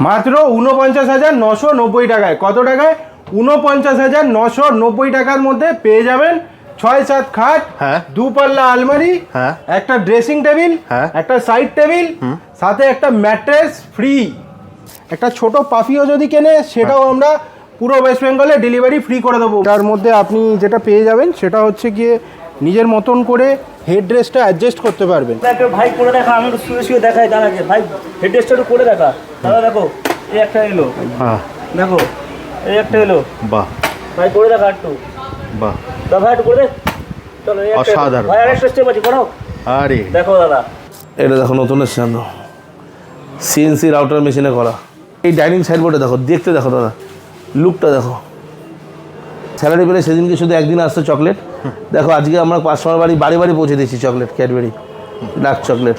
মাত্র উনপঞ্চাশ হাজার নশো নব্বই টাকায় কত টাকায় উনপঞ্চাশ হাজার নশো নব্বই টাকার মধ্যে পেয়ে যাবেন ছয় সাত খাট হ্যাঁ। দু পাল্লা আলমারি হ্যাঁ। একটা ড্রেসিং টেবিল হ্যাঁ। একটা সাইড টেবিল সাথে একটা ম্যাট্রেস ফ্রি একটা ছোট পাফিও যদি কেনে সেটাও হ্যাঁ। আমরা পুরো ওয়েস্ট বেঙ্গলে ডেলিভারি ফ্রি করে দেবো তার মধ্যে আপনি যেটা পেয়ে যাবেন সেটা হচ্ছে গিয়ে নিজের মতন করে হেড ড্রেসটা অ্যাডজাস্ট করতে পারবেন। একটা ভাই করে দেখা আমি একটু শুয়ে শুয়ে দেখাই দাঁড়াকে ভাই হেড ড্রেসটা একটু করে দেখা। দাদা দেখো এই একটা এলো। হ্যাঁ। দেখো এই একটা এলো। বাহ। ভাই করে দেখা একটু। বাহ। দাদা ভাই একটু করে দে। চলো এই একটা অসাধারণ। ভাই আরেকটা স্টেপ আছে করো। আরে। দেখো দাদা। এটা দেখো নতুন এসছে আনো সিএনসি রাউটার মেশিনে করা। এই ডাইনিং সাইডবোর্ডে দেখো দেখতে দেখো দাদা। লুকটা দেখো। স্যালারি পেলে সেদিনকে শুধু একদিন আসতো চকলেট। দেখো, আজকে আমরা পাঁচশোর বাড়ি বাড়ি বাড়ি পৌঁছে দিয়েছি চকলেট ক্যাডবেরি ডার্ক চকলেট।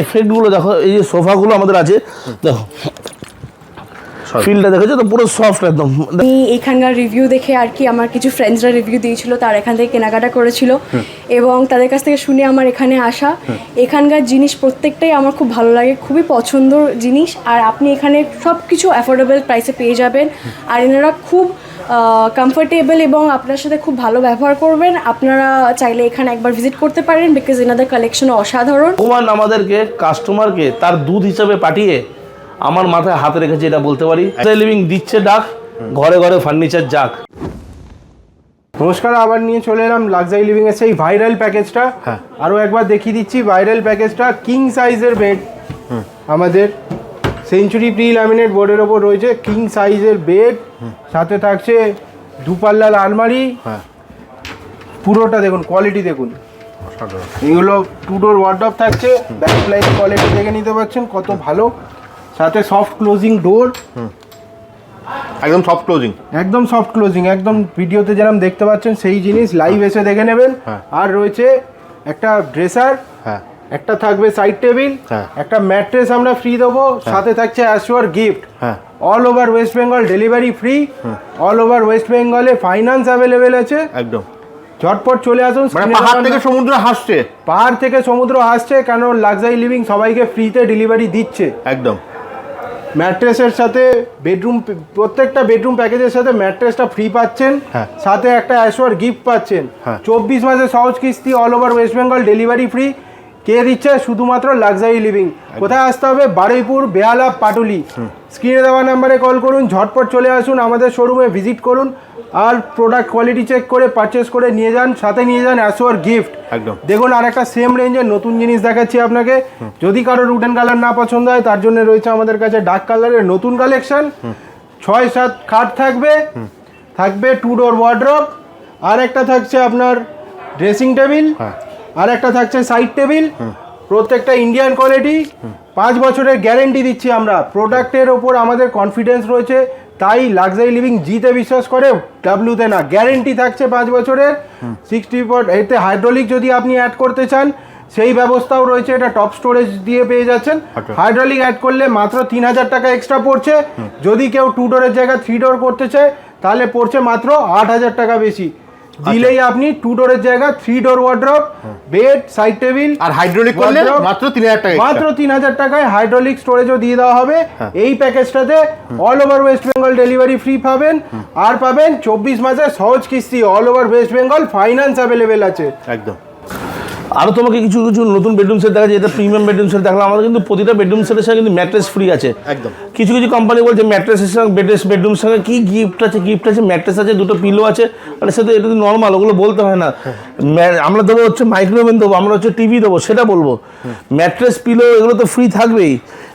এফেক্টগুলো দেখো, এই যে সোফাগুলো আমাদের আছে, দেখো ফিলটা দেখেছ? তো পুরো সফট একদম। আমি এখানকার রিভিউ দেখে আর কি আমার কিছু ফ্রেন্ডসরা রিভিউ দিয়েছিল তার এখান থেকে কেনাকাটা করেছিল। এবং তাদের কাছ থেকে শুনে আমার এখানে আসা। এখানকার জিনিস প্রত্যেকটাই আমার খুব ভালো লাগে খুবই পছন্দর জিনিস। আর আপনি এখানে সব কিছু অ্যাফোর্ডেবল প্রাইসে পেয়ে যাবেন। আর এনারা খুব কমফোর্টেবল এবং আপনার সাথে খুব ভালো ব্যবহার করবেন। আপনারা চাইলে এখানে একবার ভিজিট করতে পারেন বিকজ এনাদের কালেকশন অসাধারণ। ভগবান আমাদেরকে কাস্টমারকে তার দুধ হিসাবে পাঠিয়ে আমার মাথায় হাত রেখেছে এটা বলতে পারি। লিভিং দিচ্ছে ডাক ঘরে ঘরে ফার্নিচার যাক। নমস্কার আবার নিয়ে চলে এলাম লাক্সারি লিভিং এর সেই ভাইরাল প্যাকেজটা। আরও একবার দেখিয়ে দিচ্ছি ভাইরাল প্যাকেজটা কিং সাইজের বেড আমাদের সেঞ্চুরি প্রি ল্যামিনেট বোর্ডের ওপর রয়েছে কিং সাইজের বেড সাথে থাকছে দুপাল্লার আলমারি। হ্যাঁ। পুরোটা দেখুন কোয়ালিটি দেখুন। এগুলো টুডোর ওয়ার্ডরপ থাকছে। ব্যাক লাইট কোয়ালিটি দেখে নিতে পারছেন কত ভালো। সাথে সফট ক্লোজিং ডোর একদম সফট ক্লোজিং একদম সফট ক্লোজিং একদম ভিডিওতে যেরকম দেখতে পাচ্ছেন সেই জিনিস লাইভ এসে দেখে নেবেন। হ্যাঁ। আর রয়েছে একটা ড্রেসার হ্যাঁ। একটা থাকবে সাইড টেবিল হ্যাঁ। একটা ম্যাট্রেস আমরা ফ্রি দেবো সাথে থাকছে অ্যাসিওর গিফট হ্যাঁ। All over West Bengal delivery free all over West বেঙ্গলে ফাইন্যান্স অ্যাভেলেবেল আছে। একদম। ঝটপট চলে আসুন মানে পাহাড় থেকে সমুদ্র হাসছে। পাহাড় থেকে সমুদ্র আসছে কেন লাক্সারি লিভিং সবাইকে ফ্রিতে ডেলিভারি দিচ্ছে। একদম। ম্যাট্রেসের সাথে বেডরুম প্রত্যেকটা বেডরুম প্যাকেজের সাথে ম্যাট্রেসটা ফ্রি পাচ্ছেন হ্যাঁ। সাথে একটা অ্যাশোয়ার গিফট পাচ্ছেন হ্যাঁ। চব্বিশ মাসে সহজ কিস্তি all over West Bengal delivery free কে দিচ্ছে? শুধুমাত্র লাক্সারি লিভিং কোথায় আসতে হবে? বারুইপুর বেহালা পাটুলি। স্ক্রিনে দেওয়া নাম্বারে কল করুন ঝটপট চলে আসুন আমাদের শোরুমে ভিজিট করুন আর প্রোডাক্ট কোয়ালিটি চেক করে পারচেস করে নিয়ে যান সাথে নিয়ে যান অ্যাশোয়ার গিফট একদম। দেখুন আর একটা সেম রেঞ্জের নতুন জিনিস দেখাচ্ছি আপনাকে। যদি কারও রুটেন কালার না পছন্দ হয় তার জন্য রয়েছে আমাদের কাছে ডার্ক কালারের নতুন কালেকশন ছয় সাত খাট থাকবে। থাকবে টু ডোর ওয়ার্ড্রপ আর একটা থাকছে আপনার ড্রেসিং টেবিল হ্যাঁ। আর একটা থাকছে সাইড টেবিল প্রত্যেকটা ইন্ডিয়ান কোয়ালিটি পাঁচ বছরের গ্যারেন্টি দিচ্ছি আমরা। প্রোডাক্টের ওপর আমাদের কনফিডেন্স রয়েছে তাই লাক্সারি লিভিং জিতে বিশ্বাস করে ডাব্লিউতে না। গ্যারেন্টি থাকছে পাঁচ বছরের। সিক্সটি এতে হাইড্রোলিক যদি আপনি অ্যাড করতে চান সেই ব্যবস্থাও রয়েছে এটা টপ স্টোরেজ দিয়ে পেয়ে যাচ্ছেন। আচ্ছা। হাইড্রোলিক অ্যাড করলে মাত্র তিন হাজার টাকা এক্সট্রা পড়ছে। যদি কেউ টু ডোরের জায়গায় থ্রি ডোর করতে চায় তাহলে পড়ছে মাত্র আট হাজার টাকা বেশি। আচ্ছা। দিলেই আপনি টু ডোরের জায়গা three door wardrobe bed side table আর হাইড্রোলিক করলে মাত্র তিন হাজার টাকা মাত্র extra। তিন হাজার টাকায় হাইড্রোলিক স্টোরেজও দিয়ে দেওয়া হবে। হ্যাঁ। এই প্যাকেজটাতে all over West Bengal delivery free পাবেন। আর পাবেন চব্বিশ মাসে সহজ কিস্তি all over West Bengal finance available আছে। একদম। আরও তোমাকে কিছু কিছু নতুন বেডরুম সেট দেখা যায় এটা প্রিমিয়াম বেডরুম সেট দেখলাম। আমাদের কিন্তু প্রতিটা বেডরুম সেটের সঙ্গে কিন্তু ম্যাট্রেস ফ্রি আছে। একদম। কিছু কিছু কোম্পানি বলছে ম্যাট্রেসের সঙ্গে বেডেস বেডরুম সঙ্গে কি গিফট আছে গিফট আছে ম্যাট্রেস আছে দুটো পিলো আছে। মানে সেটা এটা নর্মাল ওগুলো বলতে হয় না। আমরা দেবো হচ্ছে মাইক্রোওভেন দেবো আমরা হচ্ছে টিভি দেবো সেটা বলব। ম্যাট্রেস পিলো এগুলো তো ফ্রি থাকবেই।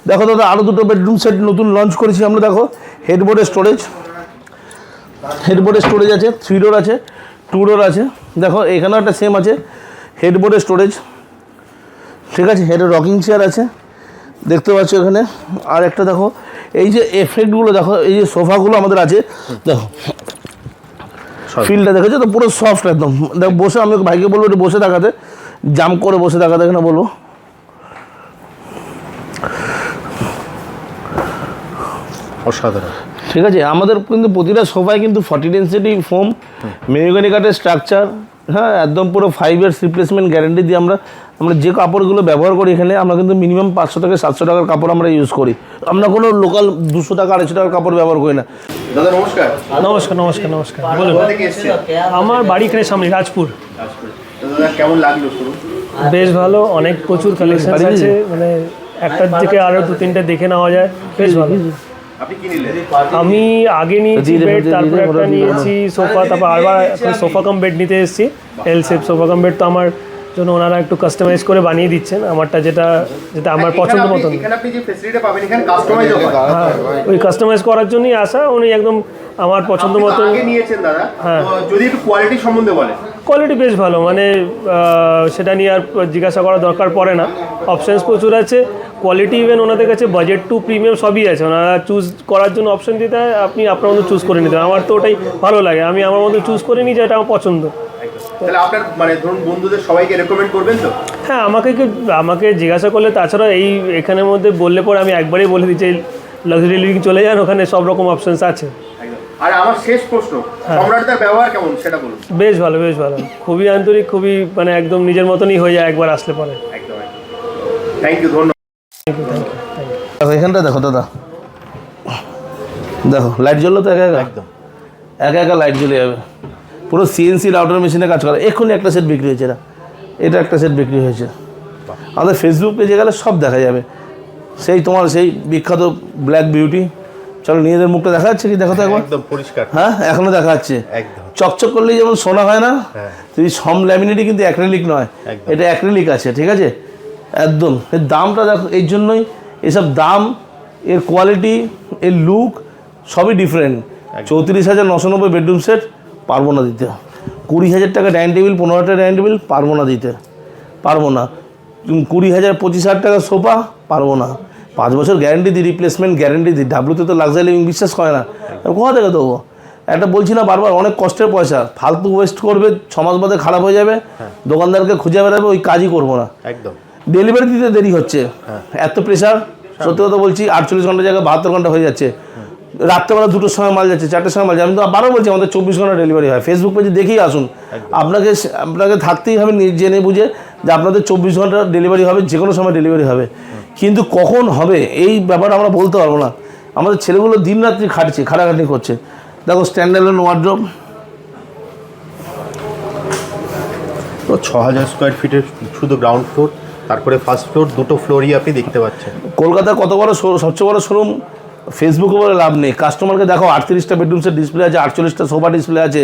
দেখো দাদা আরও দুটো বেডরুম সেট নতুন লঞ্চ করেছি আমরা দেখো। হেডবোর্ডের স্টোরেজ হেডবোর্ডের স্টোরেজ আছে থ্রি ডোর আছে টু ডোর আছে। দেখো এখানেও একটা সেম আছে। হেডবোর্ডের স্টোরেজ ঠিক আছে হেডের রকিং চেয়ার আছে। দেখতে পাচ্ছ এখানে। আর একটা দেখো এই যে এফেক্টগুলো দেখো এই যে সোফাগুলো আমাদের আছে দেখো। ফিলটা দেখেছ তো? পুরো সফট একদম। দেখ বসে আমি ভাইকে বলব একটু বসে দেখাতে। জাম করে বসে দেখাতে এখানে বলব। অসাধারণ। ঠিক আছে আমাদের কিন্তু প্রতিটা সোফায় কিন্তু ফর্টি ডেন্সিটি ফোম মেহগানি কাঠের স্ট্রাকচার হ্যাঁ একদম পুরো ফাইভ ইয়ার্স রিপ্লেসমেন্ট গ্যারেন্টি দিয়ে আমরা আমরা যে কাপড়গুলো ব্যবহার করি এখানে আমরা কিন্তু মিনিমাম পাঁচশো থেকে সাতশো টাকার কাপড় আমরা ইউজ করি। আমরা কোনো লোকাল দুশো টাকা আড়াইশো টাকার কাপড় ব্যবহার করি না। দাদা নমস্কার। নমস্কার নমস্কার নমস্কার। বলুন। থেকে আমার বাড়ি এখানে সামনে রাজপুর। কেমন লাগল বেশ ভালো অনেক প্রচুর কালেকশন আছে মানে একটার দিকে আরও দু তিনটে দেখে নেওয়া যায়। বেশ ভালো। আমি আগে নিয়েছি বেড তারপরে একটা নিয়েছি সোফা তারপর আবার সোফা কাম বেড নিতে এসেছি L shape sofa cum bed তো আমার জন্য ওনারা একটু কাস্টমাইজ করে বানিয়ে দিচ্ছেন। আমারটা যেটা যেটা আমার পছন্দ মতন। এখানে আপনি যে ফেসিলিটি পাবেন এখানে কাস্টমাইজ হ্যাঁ। ওই কাস্টমাইজ করার জন্যই আসা। উনি একদম আমার পছন্দ আপনি তো মতন আগে নিয়েছেন দাদা। হ্যাঁ। যদি একটু কোয়ালিটি সম্বন্ধে বলেন। কোয়ালিটি বেশ ভালো মানে সেটা নিয়ে আর জিজ্ঞাসা করার দরকার পড়ে না। অপশানস প্রচুর আছে। কোয়ালিটি ইভেন ওনাদের কাছে বাজেট টু প্রিমিয়াম সবই আছে। ওনারা চুজ করার জন্য অপশন দিতে হয় আপনি আপনার মতো চুজ করে নিতে আমার তো ওটাই ভালো লাগে। আমি আমার মতো চুজ করে নিই যেটা আমার পছন্দ। তাহলে আপনার মানে ধরুন বন্ধুদের সবাইকে রেকমেন্ড করবেন তো? হ্যাঁ আমাকে কি আমাকে জিজ্ঞাসা করলে তাছাড়া এই এখানের মধ্যে বললে পরে আমি একবারেই বলে দিচ্ছি লাক্সারি লিভিং চলে যান ওখানে সব রকম অপশানস আছে। আর আমার শেষ প্রশ্ন সম্রাটদার ব্যবহার কেমন সেটা বলুন। বেশ ভালো বেশ ভালো। খুবই আন্তরিক খুবই মানে একদম নিজের মতনই হয়ে যায় একবার আসলে পরে। একদম থ্যাংক ইউ ধন্যবাদ। দেখো এখানটা দেখো দাদা। দেখো লাইট জ্বললো তো একা একা? একদম। একা একা লাইট জ্বলে যাবে। পুরো সিএনসি রাউটার মেশিনে কাজ করে। এক্ষুনি একটা সেট বিক্রি হয়েছে এটা। এটা একটা সেট বিক্রি হয়েছে। আমাদের ফেসবুক পেজে গেলে সব দেখা যাবে। সেই তোমার সেই বিখ্যাত ব্ল্যাক বিউটি চলো নিজেদের মুখটা দেখা যাচ্ছে কি? দেখো তো একবার। একদম পরিষ্কার। হ্যাঁ এখনও দেখা যাচ্ছে একদম। চকচক করলেই যেমন সোনা হয় না তুমি সম ল্যামিনেটই কিন্তু অ্যাক্রেলিক নয়। এটা অ্যাক্রেলিক আছে ঠিক আছে? একদম। এর দামটা দেখো এই জন্যই এসব দাম এর কোয়ালিটি এর লুক সবই ডিফারেন্ট চৌত্রিশ হাজার নশো নব্বই বেডরুম সেট পারব না দিতে। কুড়ি হাজার টাকা ডাইনিং টেবিল পনেরো হাজার ডাইনিং টেবিল পারব না দিতে। পারব না। কুড়ি হাজার পঁচিশ হাজার টাকা সোফা পারব না। পাঁচ বছর গ্যারেন্টি দিই রিপ্লেসমেন্ট গ্যারেন্টি দিই ডাব্লুতে তো লাক্সারি লিভিং বিশ্বাস করে না। কোথা থেকে দেবো? একটা বলছি না বারবার অনেক কষ্টের পয়সা। ফালতু ওয়েস্ট করবে ছ মাস বাদে খারাপ হয়ে যাবে। দোকানদারকে খুঁজে বেড়াবে ওই কাজই করব না। একদম। ডেলিভারি দিতে দেরি হচ্ছে। এত প্রেশার সত্যি কথা বলছি আটচল্লিশ ঘণ্টা জায়গায় বাহাত্তর ঘণ্টা হয়ে যাচ্ছে। রাত্রেবেলা দুটোর সময় মাল যাচ্ছে চারটের সময় মাল যাচ্ছে। আমি তো আবারও বলছি আমাদের চব্বিশ ঘণ্টা ডেলিভারি হয়। ফেসবুক পেজে দেখেই আসুন। আপনাকে আপনাকে থাকতেই হবে জেনে বুঝে যে আপনাদের চব্বিশ ঘণ্টা ডেলিভারি হবে যে কোনো সময় ডেলিভারি হবে। কিন্তু কখন হবে এই ব্যাপারটা আমরা বলতে পারব না। আমাদের ছেলেগুলো দিন রাত্রি খাটছে খাটাখাটি করছে। দেখো স্ট্যান্ডার্ড ওয়ার্ড্রপ তো ছ হাজার স্কোয়ার ফিটের শুধু গ্রাউন্ড ফ্লোর তারপরে ফার্স্ট ফ্লোর দুটো ফ্লোরই আপনি দেখতে পাচ্ছেন। কলকাতার কত বড় সবচেয়ে বড় শোরুম ফেসবুকে বলে লাভ নেই। কাস্টমারকে দেখো আটত্রিশটা বেডরুমসের ডিসপ্লে আছে আটচল্লিশটা সোফা ডিসপ্লে আছে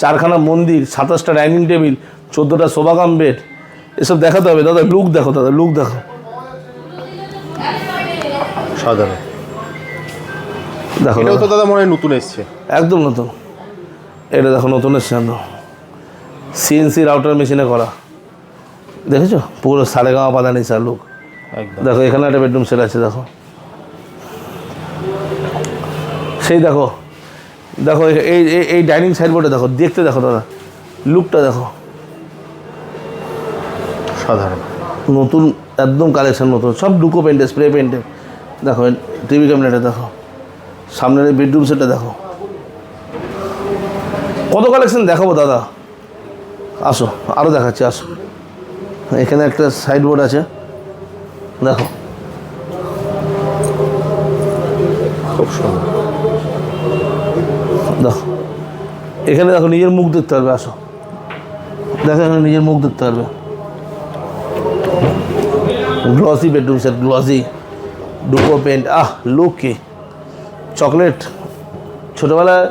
চারখানা মন্দির সাতাশটা ডাইনিং টেবিল চোদ্দোটা সোফা কাম বেড এসব দেখাতে হবে। দাদা লুক দেখো দাদা লুক দেখো। সাধারণ দেখো এটাও তো দাদা, মনে হয় নতুন এসছে। একদম নতুন। এটা দেখো নতুন এসছে একদম সিএনসি রাউটার মেশিনে করা। দেখেছ? পুরো গামা পাতা স্যার লুক দেখো এখানে একটা বেডরুম সেট আছে দেখো। সেই দেখো দেখো এই এই- ডাইনিং সাইডবোর্ডে দেখো দেখতে দেখো দাদা লুকটা দেখো। সাধারণ। নতুন একদম কালেকশন নতুন সব ডুকো পেন্টে স্প্রে পেন্টে দেখো টিভি ক্যামেরাটা দেখো সামনের বেডরুম সেটটা দেখো। কত কালেকশন দেখাবো দাদা? আসো আরও দেখাচ্ছি আসো। এখানে একটা সাইডবোর্ড আছে দেখো। খুব সুন্দর। দেখো এখানে দেখো নিজের মুখ দেখতে পারবে আসো। দেখো এখানে নিজের মুখ দেখতে পারবে। Glossy bedroom set glossy duco paint ah look কি? চকলেট ছোটোবেলায়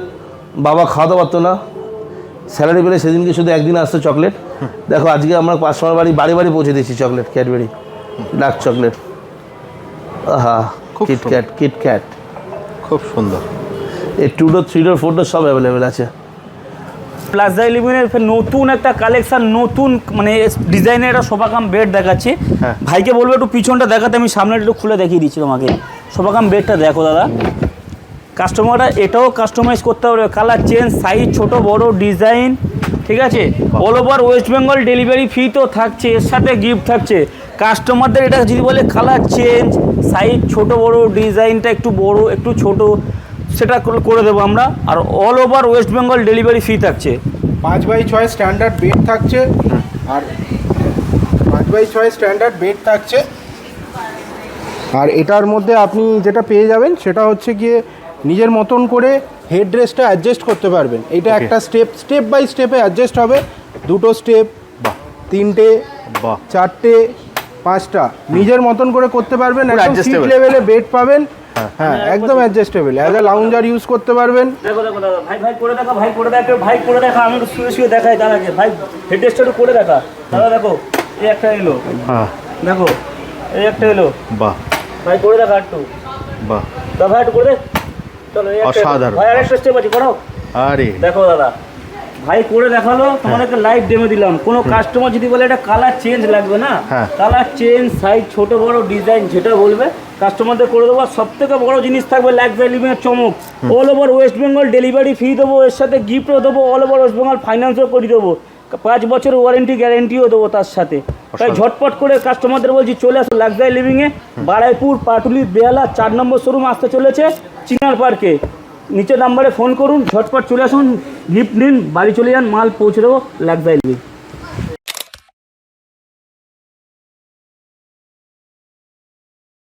বাবা খাওয়াতে পারতো না। স্যালারি পেলে সেদিনকে শুধু একদিন আসতো চকলেট দেখো আজকে আমরা পাঁচশোর বাড়ি বাড়ি বাড়ি পৌঁছে দিচ্ছি চকলেট ক্যাডবেরি ডার্ক চকলেট আহা কিটক্যাট কিটক্যাট খুব সুন্দর। এই two door three door four door সব অ্যাভেলেবেল আছে। প্লাজা ইলেভেনের নতুন একটা কালেকশন নতুন মানে ডিজাইনের একটা সোফা কাম বেড দেখাচ্ছি। হ্যাঁ। ভাইকে বলব একটু পিছনটা দেখাতে আমি সামনেটা একটু খুলে দেখিয়ে দিচ্ছি তোমাকে। সোফা কাম বেডটা দেখো দাদা। কাস্টমাররা এটাও কাস্টমাইজ করতে পারবে। কালার চেঞ্জ সাইজ ছোট বড় ডিজাইন ঠিক আছে? All over West Bengal delivery fee তো থাকছে এর সাথে গিফট থাকছে। কাস্টমারদের এটা যদি বলে কালার চেঞ্জ সাইজ ছোট বড় ডিজাইনটা একটু বড় একটু ছোট সেটা করে- দেবো আমরা। আর all over West Bengal delivery fee থাকছে। পাঁচ বাই ছয় স্ট্যান্ডার্ড বেড থাকছে। আর পাঁচ বাই ছয় স্ট্যান্ডার্ড বেড থাকছে। আর এটার মধ্যে আপনি যেটা পেয়ে যাবেন সেটা হচ্ছে গিয়ে নিজের মতন করে হেড ড্রেসটা অ্যাডজাস্ট করতে পারবেন। এটা একটা স্টেপ স্টেপ বাই স্টেপে অ্যাডজাস্ট হবে। দুটো স্টেপ তিনটে বাহ। চারটে পাঁচটা। নিজের মতন করে করতে পারবেন একদম সিট লেভেলে বেড পাবেন। হ্যাঁ। একদম adjustable as a lounger use করতে পারবেন। দেখো দেখো দাদা ভাই ভাই করে দেখা ভাই করে দেখা ভাই করে দেখা আমি শুয়ে শুয়ে দেখাই দাদাকে ভাই হেডেসটা করে দেখা। দাদা দেখো এই একটা এলো। হ্যাঁ। দেখো এই একটা এলো। বাহ। ভাই করে দেখা একটু। বাহ। দাদা ভাই একটু করে দে। চলো এই একটা অসাধারণ। ভাই আরেকটা স্টেপ আছে করো। আরে। দেখো দাদা। ভাই করে দেখাল তোমাদেরকে লাইভ ডেমো দিলাম। কোনো কাস্টমার যদি বলে এটা কালার চেঞ্জ লাগবে না হ্যাঁ। কালার চেঞ্জ সাইজ ছোট বড় ডিজাইন যেটা বলবে কাস্টমারদের করে দেবো। সব থেকে বড় জিনিস থাকবে লাক্সারি লিভিংয়ের চমক। All over West Bengal delivery fee দেবো এর সাথে গিফটও দেবো অল ওভার ওয়েস্ট বেঙ্গল ফাইন্যান্সও করে দেবো। পাঁচ বছর ওয়ারেন্টি গ্যারেন্টিও দেবো তার সাথে। তাই ঝটপট করে কাস্টমারদের বলছি চলে আসো লাক্সারি লিভিংয়ে বারাইপুর পাটুলি বেহালা চার নম্বর শোরুম আসতে চলেছে চিনার পার্কে নিচের নাম্বারে ফোন করুন, ঝটপট চলে আসুন, গিফট নিন, বাড়ি চলে যান, মাল পৌঁছে দেবো লাগবে